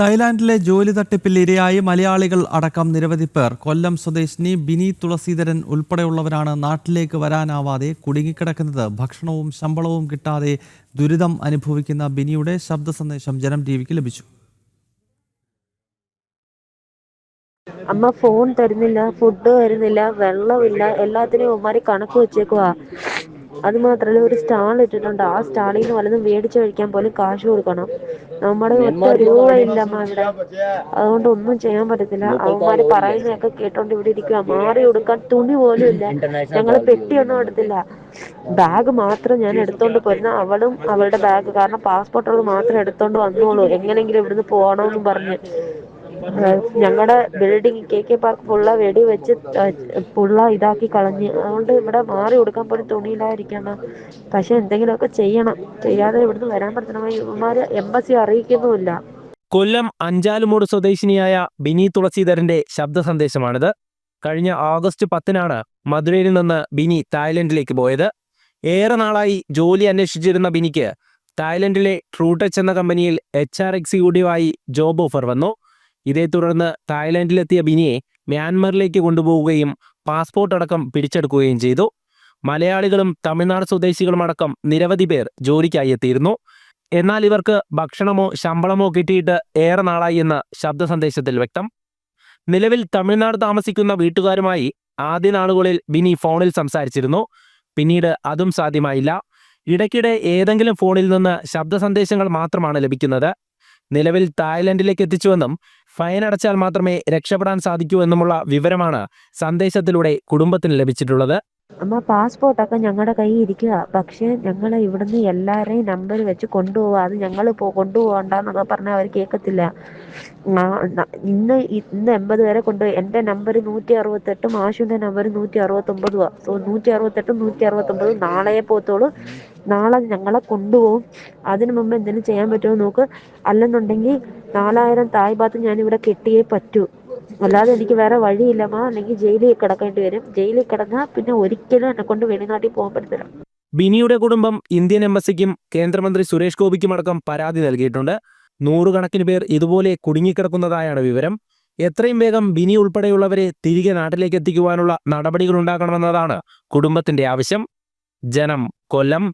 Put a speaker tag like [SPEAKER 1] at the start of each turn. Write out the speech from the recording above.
[SPEAKER 1] തായ്ലാന്റിലെ ജോലി തട്ടിപ്പിൽ ഇരയായി മലയാളികൾ അടക്കം നിരവധി പേർ. കൊല്ലം സ്വദേശിനി ബിനി തുളസീധരൻ ഉൾപ്പെടെയുള്ളവരാണ് നാട്ടിലേക്ക് വരാനാവാതെ കുടുങ്ങിക്കിടക്കുന്നത്. ഭക്ഷണവും ശമ്പളവും കിട്ടാതെ ദുരിതം അനുഭവിക്കുന്ന ബിനിയുടെ ശബ്ദ സന്ദേശം ജനം ടി വിക്ക് ലഭിച്ചു.
[SPEAKER 2] അമ്മ ഫോൺ തരുന്നില്ല ഫുഡ് തരുന്നില്ല വെള്ളമില്ല എല്ലാത്തിനും ഉമ്മാരി കണക്ക് വെച്ചേക്കുവാ. അത് മാത്രല്ല ഒരു സ്റ്റാൾ ഇട്ടിട്ടുണ്ട്. ആ സ്റ്റാളിൽ നിന്ന് വല്ലതും മേടിച്ചു കഴിക്കാൻ പോലും കാശ് കൊടുക്കണം. നമ്മുടെ ഒറ്റ രൂപ ഇല്ല അമ്മ ഇവിടെ. അതുകൊണ്ട് ഒന്നും ചെയ്യാൻ പറ്റത്തില്ല. അവന്മാര് പറയുന്നതൊക്കെ കേട്ടോണ്ട് ഇവിടെ ഇരിക്കുക മാറി കൊടുക്കാൻ തുണി പോലും ഇല്ല. ഞങ്ങൾ പെട്ടിയൊന്നും എടുത്തില്ല. ബാഗ് മാത്രം ഞാൻ എടുത്തോണ്ട് പോരുന്ന. അവളും അവളുടെ ബാഗ്. കാരണം പാസ്പോർട്ടുകൾ മാത്രം എടുത്തോണ്ട് വന്നോളൂ. എങ്ങനെങ്കിലും ഇവിടുന്ന് പോകണമെന്നും പറഞ്ഞ്. ഞങ്ങളുടെ ബിൽഡിംഗ് കെ കെ പാർക്ക് ഫുള്ള വെടി വെച്ച് ഇതാക്കി കളഞ്ഞ്. അതുകൊണ്ട് ഇവിടെ മാറി കൊടുക്കാൻ പോലും തുണിയില്ലാതിരിക്കണം. പക്ഷെ എന്തെങ്കിലുമൊക്കെ ചെയ്യണം. ചെയ്യാതെ ഇവിടുന്ന് വരാൻ പറ്റണം ഇവന്മാര് എംബസി അറിയിക്കുന്നുമില്ല.
[SPEAKER 3] കൊല്ലം അഞ്ചാലുമൂട് സ്വദേശിനിയായ ബിനി തുളസീധരന്റെ ശബ്ദ സന്ദേശമാണിത്. കഴിഞ്ഞ ഓഗസ്റ്റ് പത്തിനാണ് മധുരയിൽ നിന്ന് ബിനി തായ്ലൻഡിലേക്ക് പോയത്. ഏറെ നാളായി ജോലി അന്വേഷിച്ചിരുന്ന ബിനിക്ക് തായ്ലൻഡിലെ ട്രൂടെച്ച് എന്ന കമ്പനിയിൽ എച്ച് ആർ എക്സിക്യൂട്ടീവായി ജോബ് ഓഫർ വന്നു. ഇതേ തുടർന്ന് തായ്ലൻഡിലെത്തിയ ബിനിയെ മ്യാൻമറിലേക്ക് കൊണ്ടുപോവുകയും പാസ്പോർട്ട് അടക്കം പിടിച്ചെടുക്കുകയും ചെയ്തു. മലയാളികളും തമിഴ്നാട് സ്വദേശികളും അടക്കം നിരവധി പേർ ജോലിക്കായി എത്തിയിരുന്നു. എന്നാൽ ഇവർക്ക് ഭക്ഷണമോ ശമ്പളമോ കിട്ടിയിട്ട് ഏറെ നാളായി എന്ന് ശബ്ദ സന്ദേശത്തിൽ വ്യക്തം. നിലവിൽ തമിഴ്നാട് താമസിക്കുന്ന വീട്ടുകാരുമായി ആദ്യ നാളുകളിൽ ബിനി ഫോണിൽ സംസാരിച്ചിരുന്നു. പിന്നീട് അതും സാധ്യമായില്ല. ഇടയ്ക്കിടെ ഏതെങ്കിലും ഫോണിൽ നിന്ന് ശബ്ദ സന്ദേശങ്ങൾ മാത്രമാണ് ലഭിക്കുന്നത്. നിലവിൽ തായ്ലൻഡിലേക്ക് എത്തിച്ചുവെന്നും ഫൈൻ അടച്ചാൽ മാത്രമേ രക്ഷപ്പെടാൻ സാധിക്കൂ എന്നുമുള്ള വിവരമാണ് സന്ദേശത്തിലൂടെ കുടുംബത്തിന് ലഭിച്ചിട്ടുള്ളത്.
[SPEAKER 2] അമ്മ പാസ്പോർട്ടൊക്കെ ഞങ്ങളുടെ കയ്യിൽ ഇരിക്കുക പക്ഷേ ഞങ്ങൾ ഇവിടുന്ന് എല്ലാവരെയും നമ്പർ വെച്ച് കൊണ്ടുപോവുക അത് ഞങ്ങൾ പോ കൊണ്ടുപോകണ്ടെന്നൊക്കെ പറഞ്ഞാൽ അവർ കേൾക്കത്തില്ല ഇന്ന് ഇന്ന് എൺപത് പേരെ കൊണ്ടുപോയി എന്റെ നമ്പർ നൂറ്റി അറുപത്തെട്ടും ആശുവിന്റെ നമ്പർ നൂറ്റി അറുപത്തൊമ്പതുവാ സോ നൂറ്റി അറുപത്തെട്ടും നൂറ്റി അറുപത്തൊമ്പതും നാളെയെ പോത്തോളൂ നാളെ ഞങ്ങളെ കൊണ്ടുപോകും. അതിനു മുമ്പ് എന്തെങ്കിലും ചെയ്യാൻ പറ്റുമോ നോക്ക്. അല്ലെന്നുണ്ടെങ്കിൽ നാലായിരം ഭാഗത്ത് ഞാനിവിടെ കെട്ടിയേ പറ്റൂ. അല്ലാതെ എനിക്ക് വേറെ വഴിയില്ലമ്മ അല്ലെങ്കിൽ ജയിലിൽ കിടക്കേണ്ടി വരും. ജയിലിൽ കിടന്നാൽ പിന്നെ ഒരിക്കലും എന്നെ കൊണ്ട് വെളിനാട്ടിൽ പോകാൻ പറ്റത്തില്ല.
[SPEAKER 3] ബിനിയുടെ കുടുംബം ഇന്ത്യൻ എംബസിക്കും കേന്ദ്രമന്ത്രി സുരേഷ് ഗോപിക്കുമടക്കം പരാതി നൽകിയിട്ടുണ്ട്. നൂറുകണക്കിന് പേർ ഇതുപോലെ കുടുങ്ങിക്കിടക്കുന്നതായാണ് വിവരം. എത്രയും വേഗം ബിനി ഉൾപ്പെടെയുള്ളവരെ തിരികെ നാട്ടിലേക്ക് എത്തിക്കുവാനുള്ള നടപടികൾ ഉണ്ടാക്കണമെന്നതാണ് കുടുംബത്തിന്റെ ആവശ്യം. ജനം കൊല്ലം.